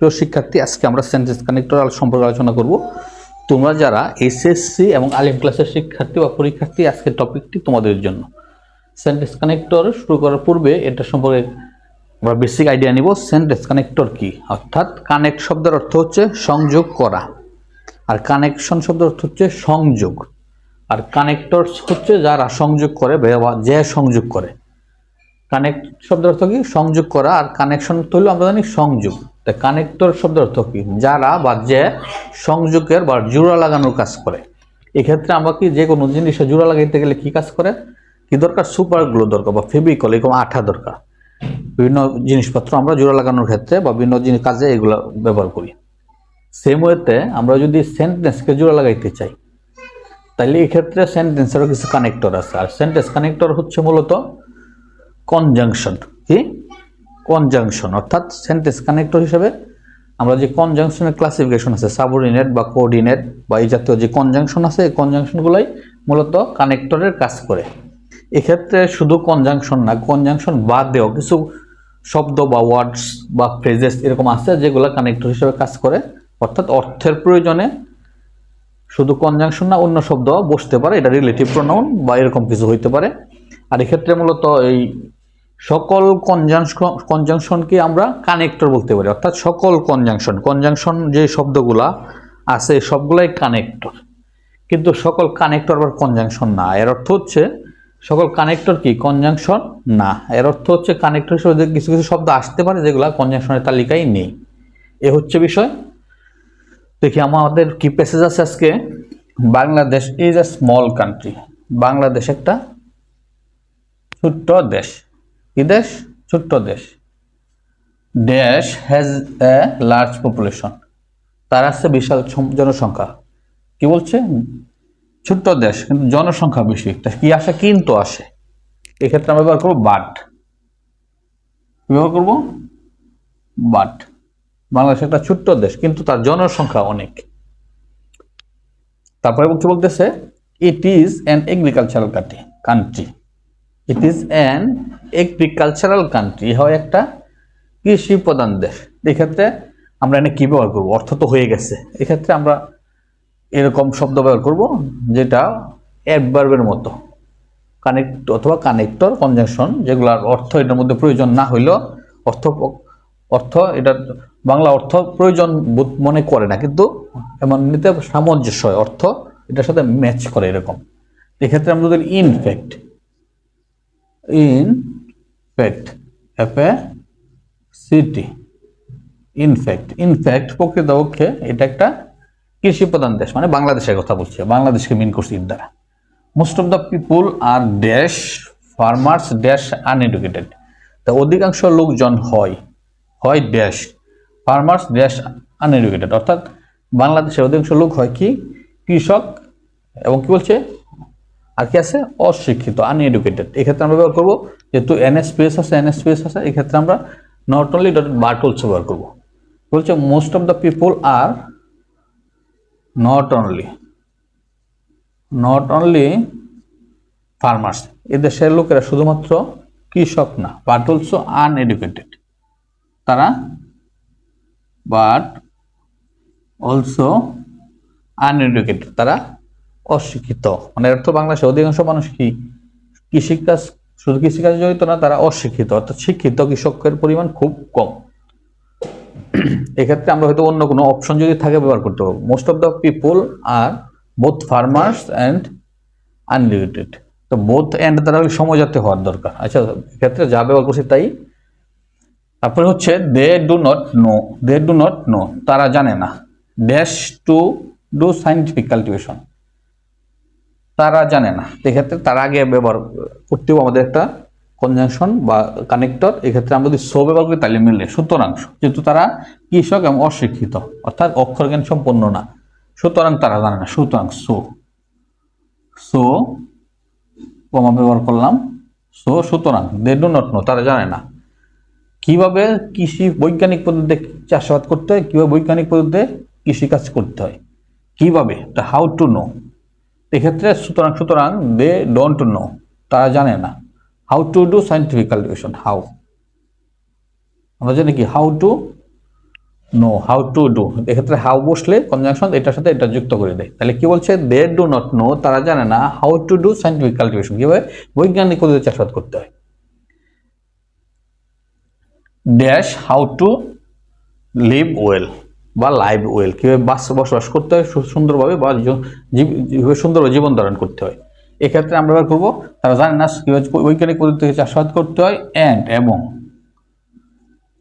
প্রিয় শিক্ষার্থী, আজকে আমরা সেন্টেন্স কানেক্টর সম্পর্কে আলোচনা করব। তোমরা যারা এসএসসি এবং আলিম ক্লাসের শিক্ষার্থী বা পরীক্ষার্থী, আজকের টপিকটি তোমাদের জন্য। সেন্টেন্স কানেক্টর শুরু করার পূর্বে এটা সম্পর্কে আমরা বেসিক আইডিয়া নিব। সেন্টেন্স কানেক্টর কি? অর্থাৎ কানেক্ট শব্দের অর্থ হচ্ছে সংযোগ করা। আর কানেকশন শব্দের অর্থ হচ্ছে সংযোগ। আর কানেক্টর হচ্ছে যারা সংযোগ করে বা যে সংযোগ করে। কানেক্ট শব্দের অর্থ কি? সংযোগ করা। আর কানেকশন অর্থ হলো আমরা জানি সংযোগ। তা কানেক্টর শব্দের অর্থ কি? যারা বা যে সংযোগের বা জোড়া লাগানোর কাজ করে। এক্ষেত্রে আমরা কি যে কোনো জিনিসে জোড়া লাগাইতে গেলে কি কাজ করে? কি দরকার? সুপার গ্লো দরকার বা ফেবিকল এরকম আঠা দরকার। বিভিন্ন জিনিসপত্র আমরা জোড়া লাগানোর ক্ষেত্রে বা বিভিন্ন জিনিস কাজে এগুলো ব্যবহার করি। সেম ওয়েতে আমরা যদি সেন্টেন্সকে জোড়া লাগাইতে চাই তাহলে এক্ষেত্রে সেন্টেন্সেরও কিছু কানেক্টর আছে। আর সেন্টেন্স কানেক্টর হচ্ছে মূলত কনজাংশন কি? কনজাংশন অর্থাৎ সেন্টেন্স কানেক্টর হিসেবে আমরা যে কনজাংশনের ক্লাসিফিকেশন আছে সাবঅর্ডিনেট বা কোঅর্ডিনেট বা এই জাতীয় যে কনজাংশন আছে, এই কনজাংশনগুলোই মূলত কানেক্টরের কাজ করে। এক্ষেত্রে শুধু কনজাংশন না কনজাংশন বাদ দেওয়া কিছু শব্দ বা ওয়ার্ডস বা ফ্রেজেস এরকম আছে যেগুলো কানেক্টর হিসেবে কাজ করে। অর্থাৎ অর্থের প্রয়োজনে শুধু কনজাংশন না, অন্য শব্দ বসতে পারে, এটা রিলেটিভ প্রোনাউন বা এরকম কিছু হইতে পারে। আর এক্ষেত্রে মূলত এই সকল কনজাংশন কনজাংশনকে আমরা কানেক্টর বলতে পারি। অর্থাৎ সকল কনজাংশন কনজাংশন যে শব্দগুলা আছে, সবগুলাই কানেক্টর কিন্তু সকল কানেক্টর আবার কনজাংশন না। এর অর্থ হচ্ছে, সকল কানেক্টর কি? কনজাংশন না। এর অর্থ হচ্ছে কানেক্টর হিসেবে কিছু কিছু শব্দ আসতে পারে, যেগুলা কনজাংশনের তালিকায় নেই। এ হচ্ছে বিষয়। দেখি, আমাদের কি প্যাসেজ আছে আজকে? Bangladesh is a small country Bangladesh একটা ছোট্ট দেশ। কি দেশ? ছোট্ট দেশ। দেশ হ্যাজ এ লার্জ পপুলেশন তার আছে বিশাল জনসংখ্যা। কি বলছে? ছোট্ট দেশ, কিন্তু জনসংখ্যা বেশি। কি আসে? কিন্তু আসে। এক্ষেত্রে আমরা ব্যবহার করব বাট। ব্যবহার করব? বাট। বাংলাদেশ একটা ছোট্ট দেশ, কিন্তু তার জনসংখ্যা অনেক। তারপরে কি বলতেছে it is an agricultural country country it is an agricultural country হয় একটা কৃষি প্রধান দেশ। এক্ষেত্রে আমরা এনে কি ব্যবহার করব? অর্থ তো হয়ে গেছে। এক্ষেত্রে আমরা এরকম শব্দ ব্যবহার করব যেটা অ্যাডভার্বের মতো। কানেক্ট অথবা কানেক্টর কনজাংশন যেগুলোর অর্থ এটার মধ্যে প্রয়োজন না হইলেও অর্থ অর্থ এটা বাংলা অর্থ প্রয়োজন বোধ মনে করে না, কিন্তু এমন নিতে সামঞ্জস্য অর্থ এটার সাথে ম্যাচ করে এরকম। এক্ষেত্রে আমরা in fact in fact F A C T in fact in fact প্রকৃতপক্ষে এটা একটা কৃষি প্রধান দেশ মানে বাংলাদেশের কথা বলছে, বাংলাদেশকে মিন করছি এর দ্বারা। Most of the people are dash farmers dash uneducated তা অধিকাংশ লোকজন হয় হয় ড্যাশ ফার্মার্স ড্যাশ আনএডুকেটেড অর্থাৎ বাংলাদেশের অধিকাংশ লোক হয় কি? কৃষক এবং কি বলছে? আর কি আছে? অশিক্ষিত আনএডুকেটেড এক্ষেত্রে আমরা ব্যবহার করব যেহেতু এনএসপিএস আছে এনএসপিএস আছে, এক্ষেত্রে আমরা not only dot but also ব্যবহার করব। বলছে most of the people are not only not only farmers এদেশের লোকেরা শুধুমাত্র কৃষক না বাট অলসো আনএডুকেটেড তারা বাট অলসো আনএডুকেটেড তারা অশিক্ষিত। মানে এর অর্থ বাংলাদেশের অধিকাংশ মানুষ কি? কৃষিকাজ, শুধু কৃষিকাজে জড়িত না, তারা অশিক্ষিত। অর্থাৎ শিক্ষিত কৃষকের পরিমাণ খুব কম। এক্ষেত্রে আমরা হয়তো অন্য কোনো অপশন যদি থাকে ব্যবহার করতে পারব। Most of the people are both farmers and unlimited তো বোথ অ্যান্ড তারা সমজাতে হওয়ার দরকার। আচ্ছা এক্ষেত্রে যা ব্যবহার করছি তাই। তারপরে হচ্ছে they do not know they do not know তারা জানে না। Dash to do scientific cultivation তারা জানে না। এক্ষেত্রে তার আগে ব্যবহার করতেও আমাদের একটা কনজাংশন বা কানেক্টর এক্ষেত্রে আমরা যদি সো ব্যবহার করি তাহলে মিললে সুতরাং যেহেতু তারা কৃষক এবং অশিক্ষিত, অর্থাৎ অক্ষর জ্ঞান সম্পন্ন না, সুতরাং তারা জানে না। সুতরাং সো সো কমা ব্যবহার করলাম, সো, সুতরাং দে ডু নট নো তারা জানে না। কীভাবে কৃষি বৈজ্ঞানিক পদ্ধতিতে চাষাবাদ করতে হয়, কীভাবে বৈজ্ঞানিক পদ্ধতিতে কৃষিকাজ করতে হয়, কীভাবে হাউ টু নো এক্ষেত্রে সুতরাং সুতরাং দে ডোন্ট নো, তারা জানে না। How to do scientific cultivation how? আমরা জানি কি, how to know, how to do. এক্ষেত্রে হাউ বসলে কনজাংশন এটার সাথে এটা যুক্ত করে দেয়। তাহলে কি বলছে? দে ডু নট নো, তারা জানে না, how to do scientific cultivation কীভাবে? বৈজ্ঞানিক পদ্ধতিতে চাষাবাদ করতে হয়। Dash, how to live well. বা লাইভ ওয়েল কীভাবে বাস বসবাস করতে হয় সুন্দরভাবে বা সুন্দরভাবে জীবন ধারণ করতে হয়। এক্ষেত্রে আমরা ব্যবহার করব তারা জানে না কীভাবে বৈজ্ঞানিক পদ্ধতিতে চাষাবাদ করতে হয় অ্যান্ড এবং।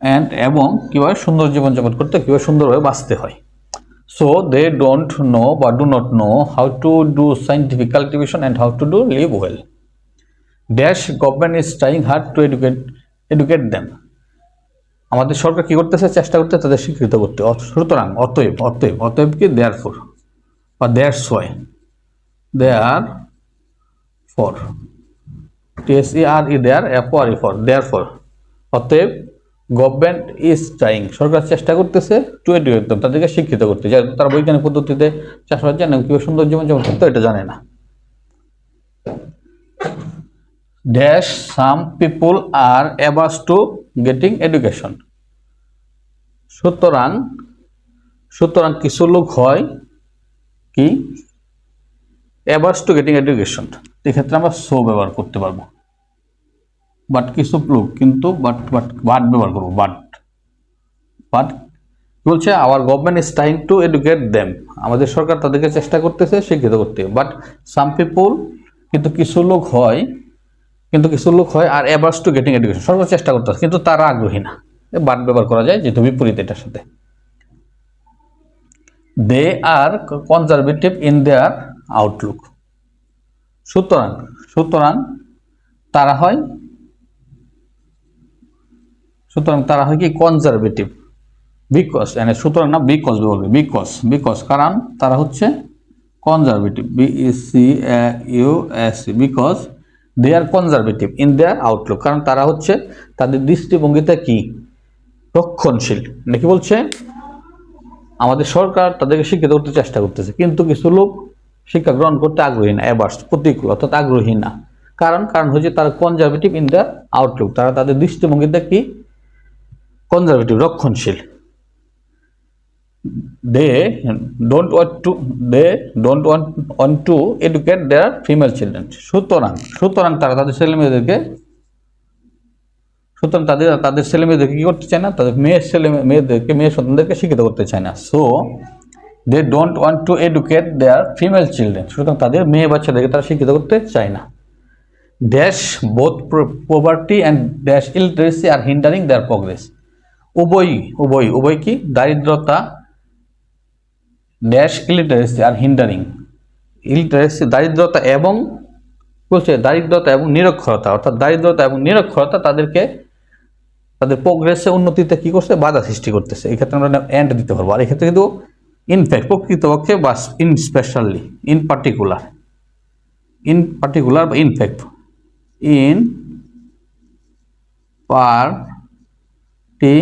অ্যান্ড এবং কীভাবে সুন্দর জীবনযাপন করতে হয়, কীভাবে সুন্দরভাবে বাঁচতে হয়। সো দে ডোন্ট নো বা do not know how to do scientific cultivation and how to do live well dash government is trying hard to educate educate them আমাদের সরকার কি করতেছে? চেষ্টা করতে তাদের স্বীকৃত করতে। সুতরাং অতএব অতএব অতএব কি দেয়ার ফোর বা there Soy therefore T S E R E there F R E for therefore অতএব গভর্নমেন্ট ইজ ট্রাইং সরকার চেষ্টা করতেছে টু এডুকেট দেম তাদেরকে শিক্ষিত করতে। যেহেতু তারা বৈজ্ঞানিক পদ্ধতিতে চাষবাস জানে কীভাবে সুন্দর জীবনযাপন করতে এটা জানে না। Dash some people are averse to getting education সুতরাং সুতরাং কিছু লোক হয় কি? অ্যাবাস টু গেটিং এডুকেশন এক্ষেত্রে আমরা সো ব্যবহার করতে পারব। বাট কিছু লোক কিন্তু বাট বাট বাট ব্যবহার করব। বাট বাট বলছে? Our government is trying to educate them আমাদের সরকার তাদেরকে চেষ্টা করতেছে, শিক্ষিত করতে। বাট সাম পিপুল কিন্তু কিছু লোক হয় কিন্তু কিছু লোক হয় are averse to getting education সর্ব চেষ্টা করতেছে কিন্তু তারা আগ্রহী না। বাদ ব্যবহার করা যায় যেহেতু বিপরীত এটার সাথে। They are conservative in their outlook সুতরাং সুতরাং তারা হয়, সুতরাং তারা হয় কি? কনজারভেটিভ বিকজ মানে সুতরাং না বিকজ বলবে বিকজ বিকজ কারণ তারা হচ্ছে conservative B E C U S because they are conservative in their outlook কারণ তারা হচ্ছে তাদের দৃষ্টিভঙ্গিতে কি? রক্ষণশীল। নাকি বলছে? আমাদের সরকার তাদেরকে শিক্ষিত করতে চেষ্টা করতেছে। কিন্তু কিছু লোক শিক্ষা গ্রহণ করতে আগ্রহী না এবার প্রতিকূল, অর্থাৎ আগ্রহী না। কারণ কারণ হচ্ছে তারা কনজারভেটিভ ইন দ্য আউটলুক তারা তাদের দৃষ্টিভঙ্গিতে কি? কনজারভেটিভ রক্ষণশীল। They don't want to they don't want, want to educate their female children. সুতরাং সুতরাং তারা তাদের ছেলে মেয়েদেরকে সুতরাং তাদের তাদের ছেলে মেয়েদেরকে কি করতে চায় না? তাদের মেয়ের ছেলে মেয়েদেরকে মেয়ে সন্তানদেরকে শিক্ষিত করতে চায় না। So they don't want to educate their female children সুতরাং তাদের মেয়ে বাচ্চাদেরকে তারা শিক্ষিত করতে চায় না। Dash both poverty and dash illiteracy are hindering their progress উভয় উভয় উভয় কি? দারিদ্রতা dash illiteracy are hindering. Illiteracy দারিদ্রতা এবং বলছে দারিদ্রতা এবং নিরক্ষরতা, অর্থাৎ দারিদ্রতা এবং নিরক্ষরতা তাদেরকে, তাদের প্রোগ্রেসে উন্নতিতে কি করছে? বাধা সৃষ্টি করতেছে। এক্ষেত্রে আমরা এন্ড দিতে পারব। আর এক্ষেত্রে কিন্তু ইনফ্যাক্ট প্রকৃতপক্ষে বা in specially in particular in particular বা ইনফ্যাক্ট ইন পার্টিকুলার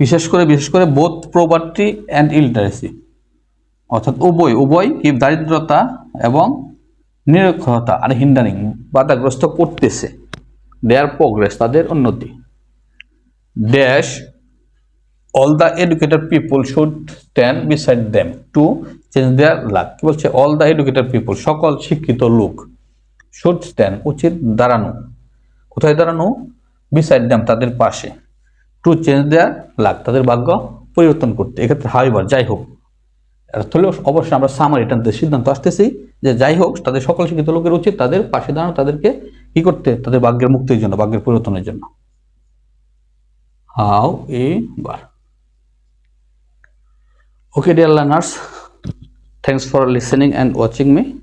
বিশেষ করে বিশেষ করে বোথ প্রপার্টি অ্যান্ড ইলিটারেসি অর্থাৎ উভয় উভয় কি দারিদ্রতা এবং নিরক্ষরতা আর হিন্ডারিং বাধাগ্রস্ত করতেছে। দেয়ার প্রোগ্রেস তাদের উন্নতি। Dash all the educated people should stand beside them to change their luck কি বলছে? অল দ্য এডুকেটেড পিপল সকল শিক্ষিত লোক শুড স্ট্যান্ড উচিত দাঁড়ানো। কোথায় দাঁড়ানো? বিসাইড দেম তাদের পাশে। টু চেঞ্জ দেয়ার লাগ, তাদের ভাগ্য পরিবর্তন করতে। এক্ষেত্রে হাইবার যাই হোক। হলেও অবশ্যই আমরা সামারি টানতে সিদ্ধান্ত আসতেছি যে যাই হোক, তাদের সকল শিক্ষিত লোকের উচিত তাদের পাশে দাঁড়ানো, তাদেরকে কি করতে? তাদের ভাগ্যের মুক্তির জন্য, ভাগ্যের পরিবর্তনের জন্য। How A, bar. Okay dear learners thanks for listening and watching me